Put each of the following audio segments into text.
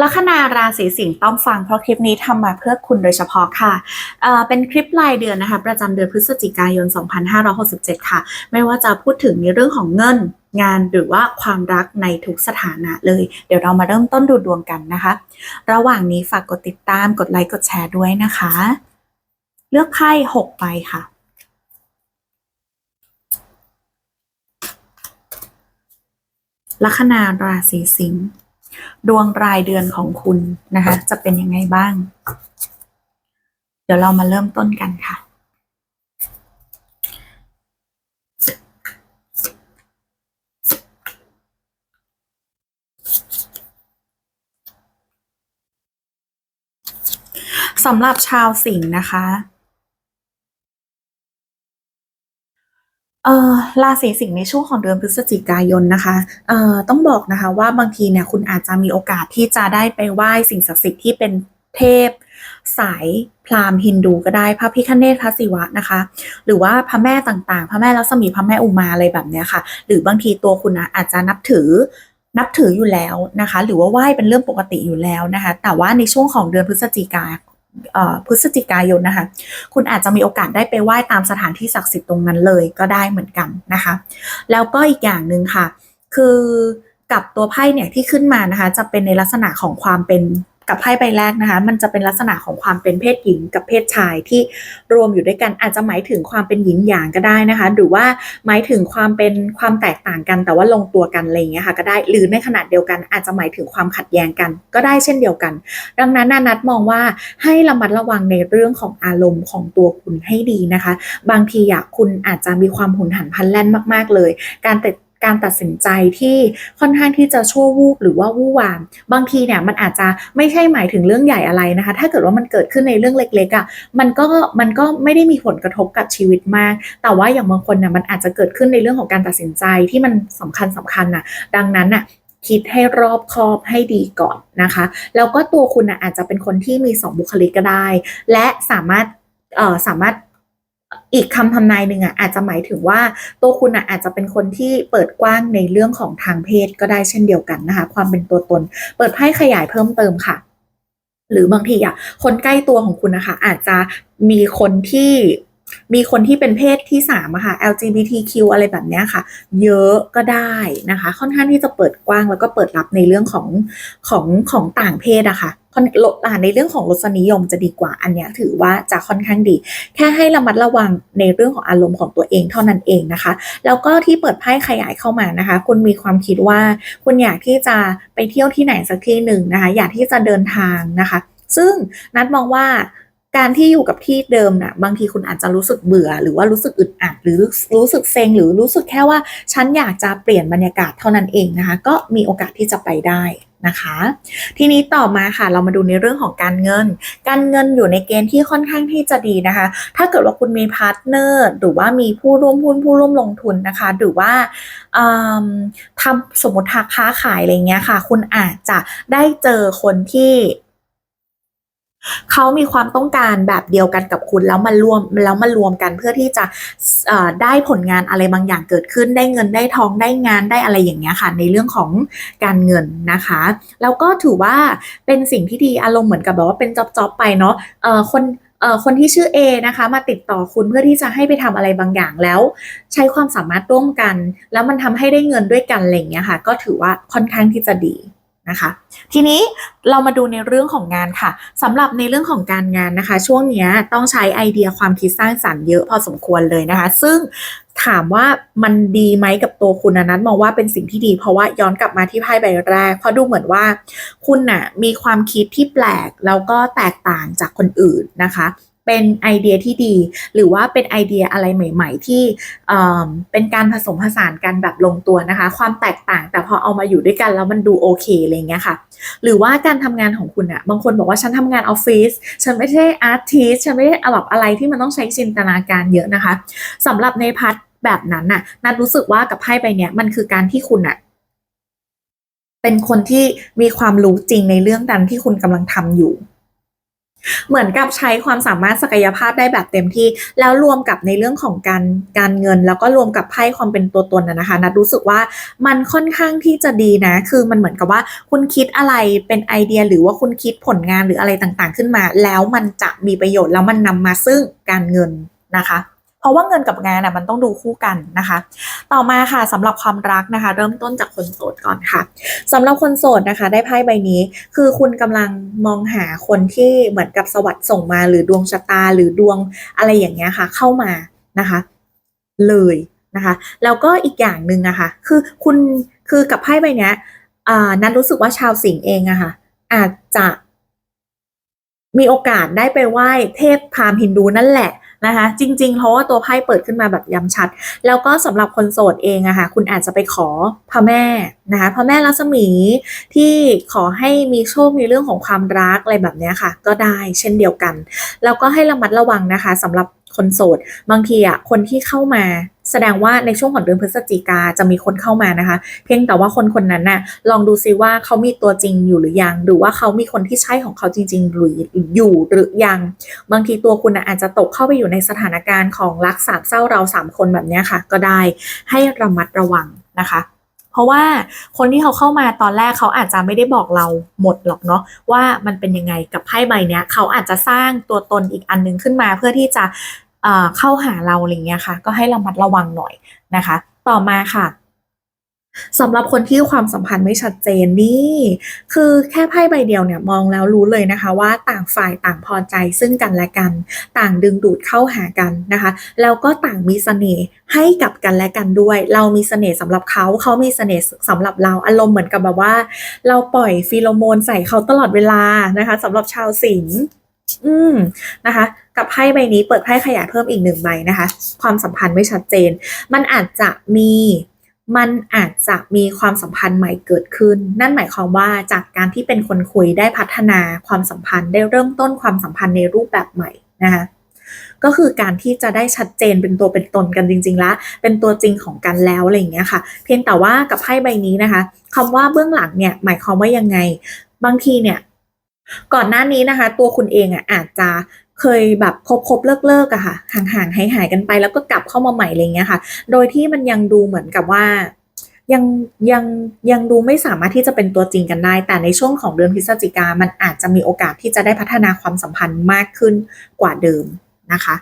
ลัคนาราศีสิงห์ต้องฟังเพราะคลิปนี้ทำมาเพื่อคุณโดยเฉพาะค่ะเเป็นคลิปรายเดือนนะคะ ประจำเดือนพฤศจิกายน 2567 ค่ะ ไม่ว่าจะพูดถึงในเรื่องของเงินงานหรือว่าความรักในทุกสถานะเลย เดี๋ยวเรามาเริ่มต้นดูดวงกันนะคะ ระหว่างนี้ฝากกดติดตามกดไลค์กดแชร์ด้วยนะคะ เลือกไพ่6ใบค่ะลัคนาราศีสิงห์ ดวงรายเดือนของคุณนะคะ จะเป็นยังไงบ้าง เดี๋ยวเรามาเริ่มต้นกันค่ะ สำหรับชาวสิงห์นะคะ เออราศีสิงห์ในช่วงของเดือนพฤศจิกายนนะคะเอ่อต้องบอกนะคะว่าบางทีเนี่ยคุณอาจจะมีโอกาสที่จะได้ไปไหว้สิ่งศักดิ์สิทธิ์ที่เป็นเทพ สายพราหมณ์ฮินดูก็ได้พระพิฆเนศพระศิวะนะคะ หรือว่าพระแม่ต่างๆ พระแม่ลักษมีพระแม่อุมาอะไรแบบเนี้ยค่ะ หรือบางทีตัวคุณนะอาจจะนับถือนับถืออยู่แล้วนะคะ หรือว่าไหว้เป็นเรื่องปกติอยู่แล้วนะคะ แต่ว่าในช่วงของเดือนพฤศจิกา พฤศจิกายนนะคะ คุณอาจจะมีโอกาสได้ไปไหว้ตามสถานที่ศักดิ์สิทธิ์ตรงนั้นเลยก็ได้เหมือนกันนะคะ แล้วก็อีกอย่างหนึ่งค่ะ คือกับตัวไพ่เนี่ยที่ขึ้นมานะคะ จะเป็นในลักษณะของความเป็น กับไพ่ใบแรกนะคะ มันจะเป็นลักษณะของความเป็นเพศหญิงกับเพศชายที่รวมอยู่ด้วยกันอาจจะหมายถึงความเป็นหญิงหยางก็ได้นะคะ หรือว่าหมายถึงความเป็นความแตกต่างกัน แต่ว่าลงตัวกันอะไรอย่างเงี้ยค่ะก็ได้หรือในขณะเดียวกัน อาจจะหมายถึงความขัดแย้งกัน ก็ได้เช่นเดียวกัน ดังนั้นนานัดมองว่าให้ระมัดระวังในเรื่องของอารมณ์ของตัวคุณให้ดีนะคะ บางทีอยากคุณอาจจะมีความหุนหันพลันแล่นมาก ๆเลย การตัด การตัดสินใจที่ค่อนข้างที่จะชั่ววูบหรือว่าวู่วาม บางทีเนี่ยมันอาจจะไม่ใช่หมายถึงเรื่องใหญ่อะไรนะคะ ถ้าเกิดว่ามันเกิดขึ้นในเรื่องเล็กๆอะ่ะมันก็มันก็ไม่ได้มีผลกระทบกับชีวิตมาก แต่ว่าอย่างบางคนเนี่ยมันอาจจะเกิดขึ้นในเรื่องของการตัดสินใจที่มันสำคัญสำคัญน่ะ ดังนั้นน่ะคิดให้รอบคอบให้ดีก่อนนะคะ แล้วก็ตัวคุณนะอาจจะเป็นคนที่มีสองบุคลิกก็ได้ และสามารถเออสามารถ อีกคำทำนายหนึ่งอะอาจจะหมายถึงว่าตัวคุณอะอาจจะเป็นคนที่เปิดกว้างในเรื่องของทางเพศก็ได้เช่นเดียวกันนะคะ ความเป็นตัวตน เปิดไพ่ขยายเพิ่มเติมค่ะ หรือบางทีอะคนใกล้ตัวของคุณนะคะ อาจจะมีคนที่ มีคนที่เป็นเพศที่สามอะค่ะ LGBTQ อะไรแบบเนี้ยค่ะ เยอะก็ได้นะคะ ค่อนข้างที่จะเปิดกว้างแล้วก็เปิดรับในเรื่องของของของต่างเพศอะค่ะค่อนลดในเรื่องของรสนิยมจะดีกว่าอันเนี้ยถือว่าจะค่อนข้างดี แค่ให้ระมัดระวังในเรื่องของอารมณ์ของตัวเองเท่านั้นเองนะคะ แล้วก็ที่เปิดไพ่ขยายเข้ามานะคะ คุณมีความคิดว่าคุณอยากที่จะไปเที่ยวที่ไหนสักที่หนึ่งนะคะ อยากที่จะเดินทางนะคะ ซึ่งนัดมองว่า การที่อยู่กับที่เดิมนะ่ะบางทีคุณอาจจะรู้สึกเบื่อ หรือว่ารู้สึกอึดอัด หรือรู้สึกเซ็งหรือรู้สึกแค่ว่า ฉันอยากจะเปลี่ยนบรรยากาศเท่านั้นเองนะคะ ก็มีโอกาสที่จะไปได้นะคะ ทีนี้ต่อมาค่ะเรามาดูในเรื่องของการเงิน การเงินอยู่ในเกณฑ์ที่ค่อนข้างที่จะดีนะคะ ถ้าเกิดว่าคุณมีพาร์ทเนอร์หรือว่ามีผู้ร่วมหุ้นผู้ร่วมลงทุนนะคะ หรือว่าทำสมมติค้าขายอะไรเงี้ยค่ะ คุณอาจจะได้เจอคนที่ เขามีความต้องการแบบเดียวกันกับคุณแล้วมารวมแล้วมารวมกันเพื่อที่จะได้ผลงานอะไรบางอย่างเกิดขึ้น ได้เงินได้ทองได้งานได้อะไรอย่างเงี้ยค่ะ ในเรื่องของการเงินนะคะแล้วก็ถือว่าเป็นสิ่งที่ดีอารมณ์เหมือนกับแบบว่าเป็นจ็อบๆไปเนาะเอ่อคนคนที่ชื่อ A นะคะมาติดต่อคุณเพื่อที่จะให้ไปทำอะไรบางอย่างแล้ว ใช้ความสามารถร่วมกัน แล้วมันทำให้ได้เงินด้วยกันอะไรอย่างเงี้ยค่ะ ก็ถือว่าค่อนข้างที่จะดี นะคะ ทีนี้เรามาดูในเรื่องของงานค่ะสำหรับในเรื่องของการงานนะคะ ช่วงนี้ต้องใช้ไอเดียความคิดสร้างสรรค์เยอะพอสมควรเลยนะคะ ซึ่งถามว่ามันดีไหมกับตัวคุณนั้นมองว่าเป็นสิ่งที่ดี เพราะว่าย้อนกลับมาที่ไพ่ใบแรก เพราะดูเหมือนว่าคุณน่ะมีความคิดที่แปลกแล้วก็แตกต่างจากคนอื่นนะคะ เป็นไอเดียที่ดี หรือว่าเป็นไอเดียอะไรใหม่ ๆ ที่เป็นการผสมผสานกันแบบลงตัวนะคะ ความแตกต่างแต่พอเอามาอยู่ด้วยกันแล้วมันดูโอเคอะไรเงี้ยค่ะ หรือว่าการทำงานของคุณอะบางคนบอกว่าฉันทำงานออฟฟิศฉันไม่ใช่อาร์ติสฉันไม่ได้แบบอะไรที่มันต้องใช้จินตนาการเยอะนะคะสำหรับในพัทแบบนั้นน่ะนัดรู้สึกว่ากับไพ่ใบเนี้ยมันคือการที่คุณอะเป็นคนที่มีความรู้จริงในเรื่องนั้นที่คุณกำลังทำอยู่ เหมือนกับใช้ความสามารถศักยภาพได้แบบเต็มที่ แล้วรวมกับในเรื่องของการการเงิน แล้วก็รวมกับไพ่ความเป็นตัวตนนะนะคะนัดรู้สึกว่ามันค่อนข้างที่จะดีนะ คือมันเหมือนกับว่าคุณคิดอะไรเป็นไอเดีย หรือว่าคุณคิดผลงานหรืออะไรต่างๆ ขึ้นมา แล้วมันจะมีประโยชน์แล้วมันนำมาซึ่งการเงินนะคะ ราะว่าเงินกับงานอะมันต้องดูคู่กันนะคะ ต่อมาค่ะสำหรับความรักนะคะ เริ่มต้นจากคนโสดก่อนค่ะสำหรับคนโสดนะคะ ได้ไพ่ใบนี้ คือคุณกำลังมองหาคนที่เหมือนกับสวัสด์ส่งมาหรือดวงชะตาหรือดวงอะไรอย่างเงี้ยค่ะ เข้ามานะคะ เลยนะคะ แล้วก็อีกอย่างหนึ่งอะคะคือคุณคือกับไพ่ใบเนี้ยนัทรู้สึกว่าชาวสิงห์เองอะค่ะ อาจจะมีโอกาสได้ไปไหว้เทพพราหมณ์ฮินดูนั่นแหละ นะคะ จริงๆ เพราะว่าตัวไพ่เปิดขึ้นมาแบบย้ำชัด แล้วก็สำหรับคนโสดเองอะค่ะ คุณอาจจะไปขอพระแม่นะคะพระแม่ลักษมีที่ขอให้มีโชคในเรื่องของความรักอะไรแบบนี้ค่ะ ก็ได้เช่นเดียวกัน แล้วก็ให้ระมัดระวังนะคะสำหรับ คนโสด บางทีอะคนที่เข้ามาแสดงว่าในช่วงของเดือนพฤศจิกาจะมีคนเข้ามานะคะ เพียงแต่ว่าคนคนนั้นน่ะลองดูซิว่าเขามีตัวจริงอยู่หรือยัง หรือว่าเขามีคนที่ใช่ของเขาจริง ๆ หรืออยู่หรือยัง บางทีตัวคุณน่ะอาจจะตกเข้าไปอยู่ในสถานการณ์ของรักสามเศร้าเราสามคนแบบเนี้ยค่ะ ก็ได้ให้ระมัดระวังนะคะเพราะว่าคนที่เขาเข้ามาตอนแรกเขาอาจจะไม่ได้บอกเราหมดหรอกเนาะว่ามันเป็นยังไงกับไพ่ใบเนี้ยเขาอาจจะสร้างตัวตนอีกอันนึงขึ้นมาเพื่อที่จะ เข้าหาเราอะไรเงี้ยค่ะ ก็ให้ระมัดระวังหน่อยนะคะ ต่อมาค่ะสำหรับคนที่ความสัมพันธ์ไม่ชัดเจนนี่ คือแค่ไพ่ใบเดียวเนี่ยมองแล้วรู้เลยนะคะ ว่าต่างฝ่ายต่างพอใจซึ่งกันและกัน ต่างดึงดูดเข้าหากันนะคะ แล้วก็ต่างมีเสน่ห์ให้กับกันและกันด้วย เรามีเสน่ห์สำหรับเขาเขามีเสน่ห์สำหรับเราอารมณ์เหมือนกับแบบว่า เราปล่อยฟีโรโมนใส่เขาตลอดเวลานะคะสำหรับชาวสิงห์อืมนะคะ กับไพ่ใบนี้เปิดไพ่ขยายเพิ่มอีกหนึ่งใบนะคะ ความสัมพันธ์ไม่ชัดเจน มันอาจจะมีมันอาจจะมีความสัมพันธ์ใหม่เกิดขึ้น นั่นหมายความว่าจากการที่เป็นคนคุยได้พัฒนาความสัมพันธ์ได้เริ่มต้นความสัมพันธ์ในรูปแบบใหม่นะคะก็คือการที่จะได้ชัดเจนเป็นตัวเป็นตนกันจริงๆแล้วเป็นตัวจริงของกันแล้วอะไรอย่างเงี้ยค่ะ เพียงแต่ว่ากับไพ่ใบนี้นะคะคำว่าเบื้องหลังเนี่ยหมายความว่ายังไง บางทีเนี่ย ก่อนหน้านี้นะคะ ตัวคุณเองอะอาจจะ เคยแบบคบคบเลิกเลิกอะค่ะ ห่างห่างหายหายกันไปแล้วก็กลับเข้ามาใหม่อะไรเงี้ยค่ะ โดยที่มันยังดูเหมือนกับว่ายังยังยังดูไม่สามารถที่จะเป็นตัวจริงกันได้ แต่ในช่วงของเดือนพฤศจิกามันอาจจะมีโอกาสที่จะได้พัฒนาความสัมพันธ์มากขึ้นกว่าเดิมนะคะ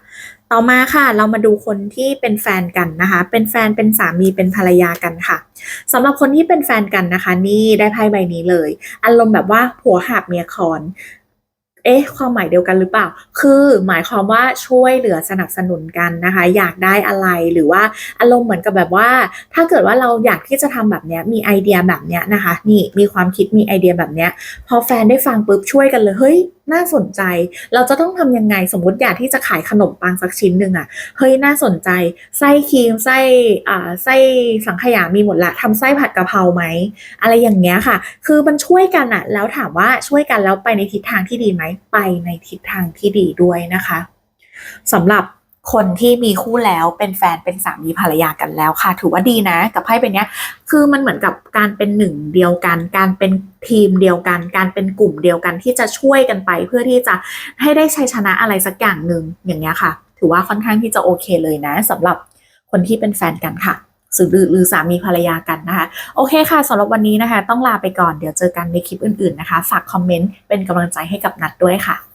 ต่อมาค่ะเรามาดูคนที่เป็นแฟนกันนะคะ เป็นแฟนเป็นสามีเป็นภรรยากันค่ะสำหรับคนที่เป็นแฟนกันนะคะ นี่ได้ไพ่ใบนี้เลยอารมณ์แบบว่าผัวหาบเมียคอน เอ๊ะความหมายเดียวกันหรือเปล่า คือหมายความว่าช่วยเหลือสนับสนุนกันนะคะ อยากได้อะไรหรือว่าอารมณ์เหมือนกับแบบว่า ถ้าเกิดว่าเราอยากที่จะทำแบบเนี้ยมีไอเดียแบบเนี้ยนะคะ นี่มีความคิดมีไอเดียแบบเนี้ย พอแฟนได้ฟังปุ๊บช่วยกันเลยเฮ้ยน่าสนใจ เราจะต้องทำยังไงสมมติอยากที่จะขายขนมปังสักชิ้นหนึ่งอะเฮ้ยน่าสนใจ ไส้ครีมไส้อ่าไส้สังขยามีหมดละทำไส้ผัดกะเพราไหม อะไรอย่างเงี้ยค่ะ คือมันช่วยกันอะ แล้วถามว่าช่วยกันแล้วไปในทิศทางที่ดีไหมไปในทิศทางที่ดีด้วยนะคะสำหรับคนที่มีคู่แล้วเป็นแฟนเป็นสามีภรรยากันแล้วค่ะ ถือว่าดีนะ กับไพ่เป็นเนี้ย คือมันเหมือนกับการเป็นหนึ่งเดียวกัน การเป็นทีมเดียวกัน การเป็นกลุ่มเดียวกันที่จะช่วยกันไป เพื่อที่จะให้ได้ชัยชนะอะไรสักอย่างหนึ่งอย่างเงี้ยค่ะ ถือว่าค่อนข้างที่จะโอเคเลยนะสำหรับคนที่เป็นแฟนกันค่ะ หรือสามีภรรยากันนะคะ โอเคค่ะสำหรับวันนี้นะคะ ต้องลาไปก่อนเดี๋ยวเจอกันในคลิปอื่นๆนะคะ ฝากคอมเมนต์เป็นกำลังใจให้กับนัดด้วยค่ะ